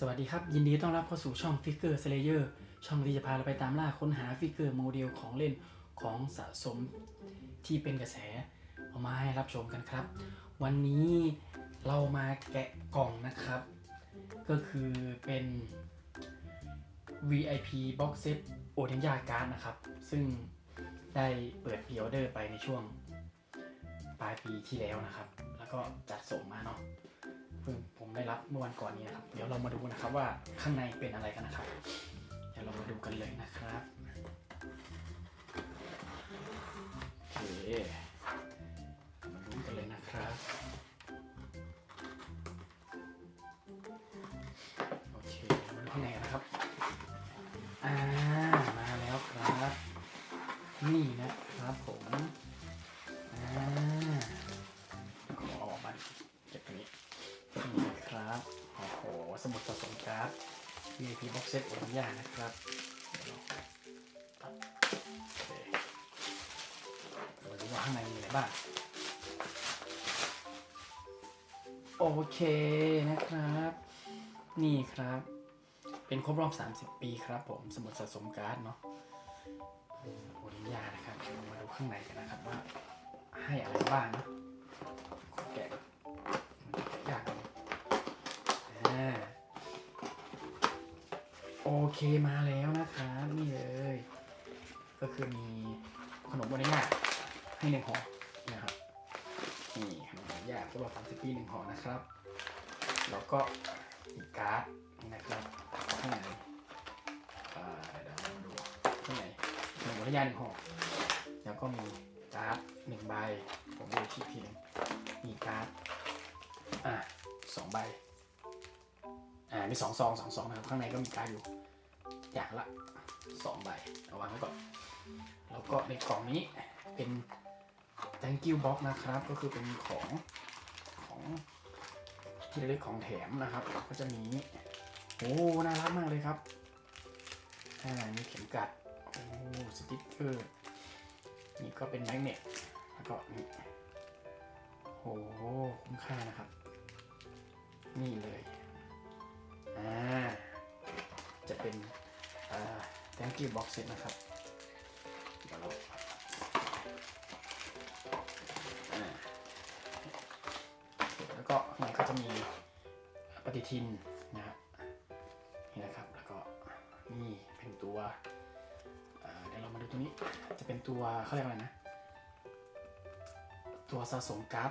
สวัสดีครับ ยินดีต้อนรับเข้าสู่ช่อง Figure Slayer ช่องที่จะพาเราไปตามล่าค้นหาฟิกเกอร์โมเดลของเล่นของสะสมที่เป็นกระแสเอามาให้รับชมกันครับ วันนี้เรามาแกะกล่องนะครับ ก็คือเป็น VIP Box Set โอเทนยาการ์ดนะครับ ซึ่งได้เปิดพรีออเดอร์ไปในช่วงปลายปีที่แล้วนะครับ แล้วก็จัดส่งมาเนาะ เพิ่งผมได้รับเมื่อวันก่อนนี้นะครับ เดี๋ยวเรามาดูนะครับว่าข้างในเป็นอะไรกันนะครับ เดี๋ยวเรามาดูกันเลยนะครับโอเค โอ้โหสมุดสะสมการ์ด VIP Box Set โอทัญญานะครับเดี๋ยวเราตัดโอเคเรามาดูว่าข้างในมีอะไรบ้าง โอเคนะครับ นี่ครับ เป็นครบรอบ 30 ปีครับผม สมุดสะสมการ์ดเนาะโอทัญญานะครับ มาดูข้างในกันนะครับว่าให้อะไรบ้างนะ เคมาแล้วนะครับนี่เลย ก็คือมีขนมโมเดย่าให้หนึ่งห่อนะครับนี่ขนมโมเดย่าครบรอบ30ปีหนึ่งห่อนะครับ แล้วก็มีกการ์ดนะครับข้างในอ่าเดี๋ยวมาดูข้างในขนมโมเดย่าหนึ่งห่อแล้วก็มีการ์ดหนึ่งใบผมดูที่ทีหนึงมีการ์ดอ่าสองใบอ่ามีสองซองสองซองนะครับข้างในก็มีการ์ดอยู่ อย่างละสองใบเอาวางไว้ก่อน แล้วก็ในกล่องนี้เป็น thank you box นะครับ ก็คือเป็นของของที่ระลึกของแถมนะครับ ก็จะมีโอ้น่ารักมากเลยครับอ่ามีเข็มกัดโอ้สติ๊กเกอร์นี่ก็เป็นแมกเนตแล้วก็นี่โอ้คุ้มค่านะครับ นี่เลยอ่าจะเป็น thank you box set นะครับเดี๋ยวเราแล้วก็ข้างในก็จะมีปฏิทินนะครับนี่นะครับ แล้วก็นี่เป็นตัวเดี๋ยวเรามาดูตรงนี้ จะเป็นตัวเขาเรียกอะไรนะ ตัวสะสมการ์ด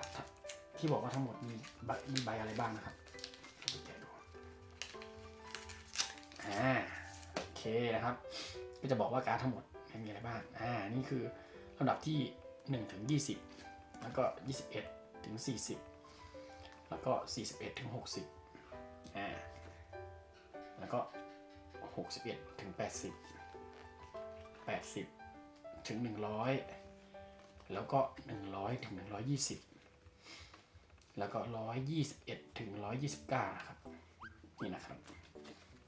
ที่บอกว่าทั้งหมดมีมีใบอะไรบ้างนะครับแกะดูอ่า เคนะครับ ก็จะบอกว่าการ์ดทั้งหมดมีอะไรบ้าง อ่า นี่คือลำดับที่1ถึง20 แล้วก็ 21 ถึง 40 แล้วก็ 41 ถึง 60 อ่า แล้วก็ 61 ถึง 80 80 ถึง 100 แล้วก็ 100 ถึง 120 แล้วก็ 121 ถึง 129 นะครับ นี่นะครับ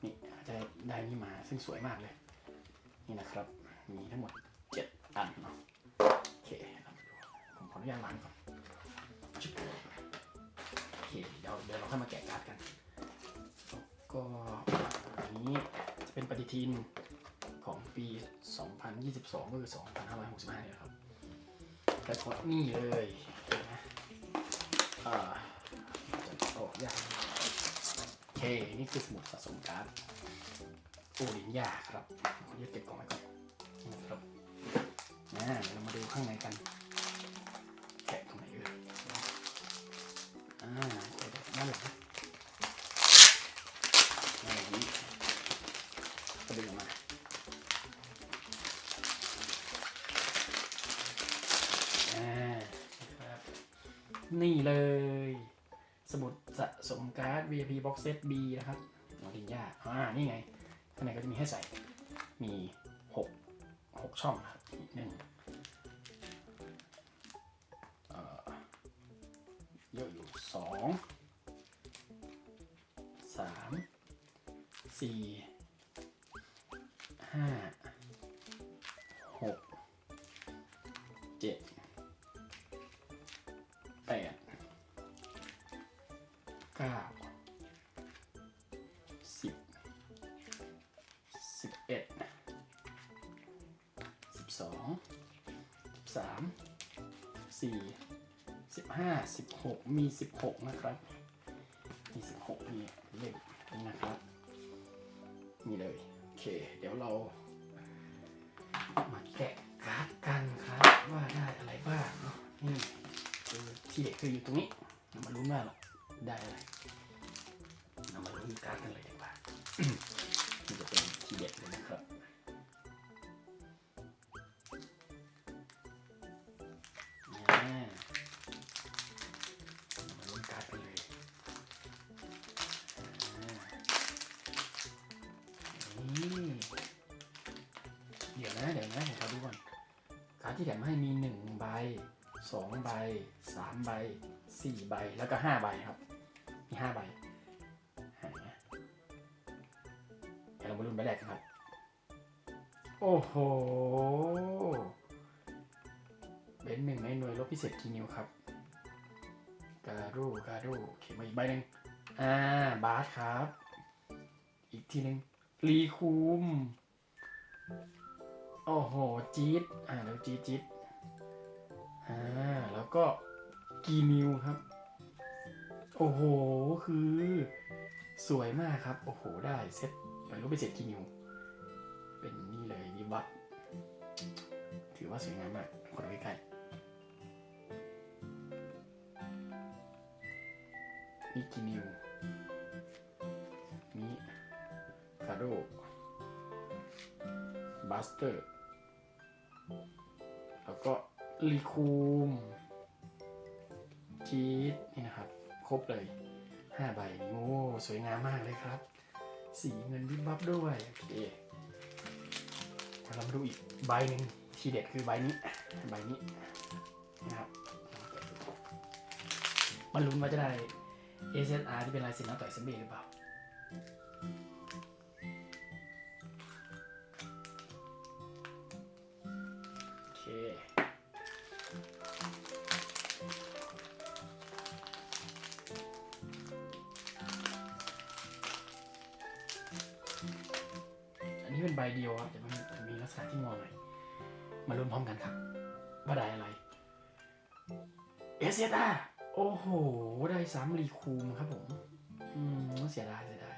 นี่จะได้นี่มาซึ่งสวยมากเลย นี่นะครับ มีทั้งหมด 7 อันเนาะโอเคผมขออนุญาตล้างก่อนโอเคเดี๋ยวเดี๋ยวเราค่อยมาแกะการ์ดกันก็อันนี้จะเป็นปฏิทินของปี 2022 ก็คือ 2565เนี่ยครับแล้วก็นี่เลยนะอ่าจะออกยากโอเค นี่คือสมุดสะสมการ์ดโอลินยาครับขอยึดเก็บกล่องไว้ก่อนนะครับนะเดี๋ยวเรามาดูข้างในกันแกะตรงไหนเอ่ยอ่าเดี๋ยวด้านหลังอะไรนี้ก็ดึงออกมาอ่านะนี่เลย สะสมการ์ด VIP Box Set B นะครับโอลินยาอ่า นี่ไง ข้างในก็จะมีให้ใส่ มีหกหกช่องนะครับหนึ่งเอ่อเยอะอยู่สองสามสี่ สามสี่สิบห้าสิบหกมีสิบหกนะครับมีสิบหกนี่เลขนะครับนี่เลยโอเค เดี๋ยวเรามาแกะการ์ดกันครับว่าได้อะไรบ้างเนาะนี่คือที่เด็ดคืออยู่ตรงนี้เรามาลุ้นว่าเราได้อะไรเรามาลุ้นการ์ดกันเลยดีกว่า ที่แถมให้มีหนึ่งใบสองใบสามใบสี่ใบแล้วก็ห้าใบครับ มีห้าใบเดี๋ยวเรามาลุ้นใบแรกกันครับ โอ้โห เป็นหนึ่งในหน่วยรบพิเศษคีนิวครับการูการูโอเคมาอีกใบหนึ่งอ่า บาสครับ อีกทีหนึ่งรีคูม โอ้โหจี๊ดอ่าแล้วจี๊ดจี๊ดอ่าแล้วก็กีนิวครับ โอ้โหคือ สวยมากครับ โอ้โหได้เซ็ตไปรูปไปเสร็จกีนิว เป็นนี่เลยวิบัตถือว่าสวยงามมากขอดูใกล้ๆนี่กีนิวนี่คาโดบัสเตอร์ ก็รีคูมจีดนี่นะครับ ครบเลยห้าใบนี่โอ้สวยงามมากเลยครับ สีเงินวิบวับด้วย โอเคเรามาดูอีกใบหนึ่งทีเด็ดคือใบนี้ใบนี้นะครับมันลุ้นว่าจะได้ SSR ที่เป็นลายเซ็นนักต่อยเซมเบ้หรือเปล่า เป็นใบเดียวครับแต่มันมีลักษณะที่งอหน่อยมาลุ้นพร้อมกันครับว่าได้อะไรเอสเอาโอ้โห ได้ซ้ำรีคูมครับผม อืมเสียดายเสียดาย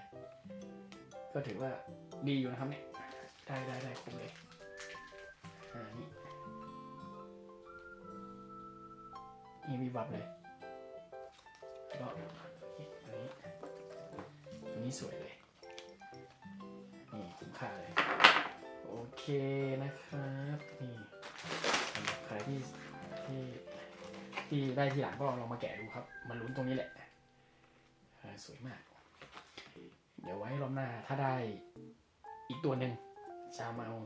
ก็ถือว่าดีอยู่นะครับเนี่ย ได้ได้ได้คุ้มเลยอ่านี่นี่วิบวับเลยแล้วก็ตัวนี้ตัวนี้สวยเลย นะครับนี่ใครที่ที่ที่ได้ทีหลังก็ลองลองมาแกะดูครับ มันลุ้นตรงนี้แหละสวยมาก เดี๋ยวไว้รอบหน้าถ้าได้อีกตัวหนึ่งจะมาเอา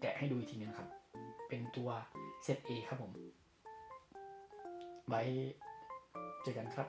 แกะให้ดูอีกทีนึงครับ เป็นตัวเซต A ครับผม ไว้เจอกันครับ